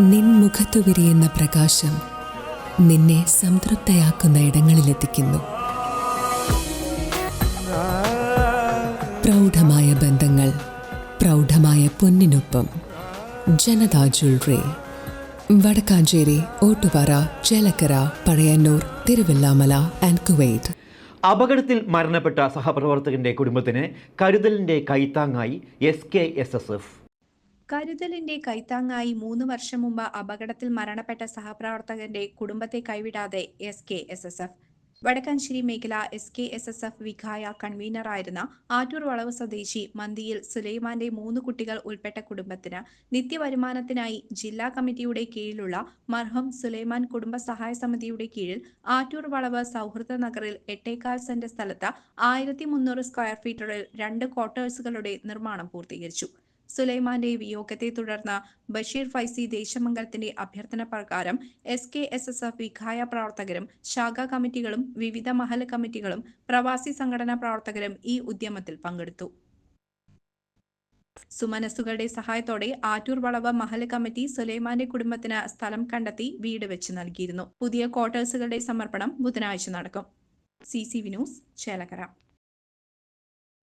നിൻ മുഖത്തു വിരിയുന്ന പ്രകാശം നിന്നെ സംതൃപ്തയാക്കുന്ന ഇടങ്ങളിലെത്തിക്കുന്നു. പ്രൗഢമായ ബന്ധങ്ങൾ പ്രൗഢമായ പൊന്നിനൊപ്പം. Janata jewellery Vadakkanchery Ottupara Chelakkara Pazhayannur Thiruvillwamala and Kuwait അപകടത്തിൽ മരണപ്പെട്ട സഹപ്രവർത്തകന്റെ കുടുംബത്തിന് കരുതലിന്റെ കൈത്താങ്ങായി S K S S F കരുതലിന്റെ കൈത്താങ്ങായി മൂന്ന് വർഷം മുമ്പ് അപകടത്തിൽ മരണപ്പെട്ട സഹപ്രവർത്തകന്റെ കുടുംബത്തെ കൈവിടാതെ S K S S F Vadakkanchery മേഖല S K S S F Vikhaya കൺവീനറായിരുന്ന Attoor വളവ് സ്വദേശി മന്തിയിൽ സുലൈമാന്റെ മൂന്ന് കുട്ടികൾ ഉൾപ്പെട്ട കുടുംബത്തിന് നിത്യവരുമാനത്തിനായി ജില്ലാ കമ്മിറ്റിയുടെ കീഴിലുള്ള മർഹം സുലൈമാൻ കുടുംബ സഹായ സമിതിയുടെ കീഴിൽ ആറ്റൂർ വളവ് സൗഹൃദ നഗറിൽ എട്ടേക്കാൽ സെന്റ് സ്ഥലത്ത് ആയിരത്തി മുന്നൂറ് സ്ക്വയർ ഫീറ്ററിൽ രണ്ട് ക്വാർട്ടേഴ്സുകളുടെ നിർമ്മാണം പൂർത്തീകരിച്ചു. സുലൈമാന്റെ വിയോഗത്തെ തുടർന്ന് ബഷീർ ഫൈസി ദേശമംഗലത്തിന്റെ അഭ്യർത്ഥന പ്രകാരം S K S S F Vikhaya പ്രവർത്തകരും ശാഖാ കമ്മിറ്റികളും വിവിധ മഹൽ കമ്മിറ്റികളും പ്രവാസി സംഘടനാ പ്രവർത്തകരും ഈ ഉദ്യമത്തിൽ പങ്കെടുത്തു. സുമനസുകളുടെ സഹായത്തോടെ ആറ്റൂർ വളവ് മഹൽ കമ്മിറ്റി സുലൈമാന്റെ കുടുംബത്തിന് സ്ഥലം കണ്ടെത്തി വീട് വെച്ച് നൽകിയിരുന്നു. പുതിയ ക്വാർട്ടേഴ്സുകളുടെ സമർപ്പണം ബുധനാഴ്ച നടക്കും. C C V news Chelakkara.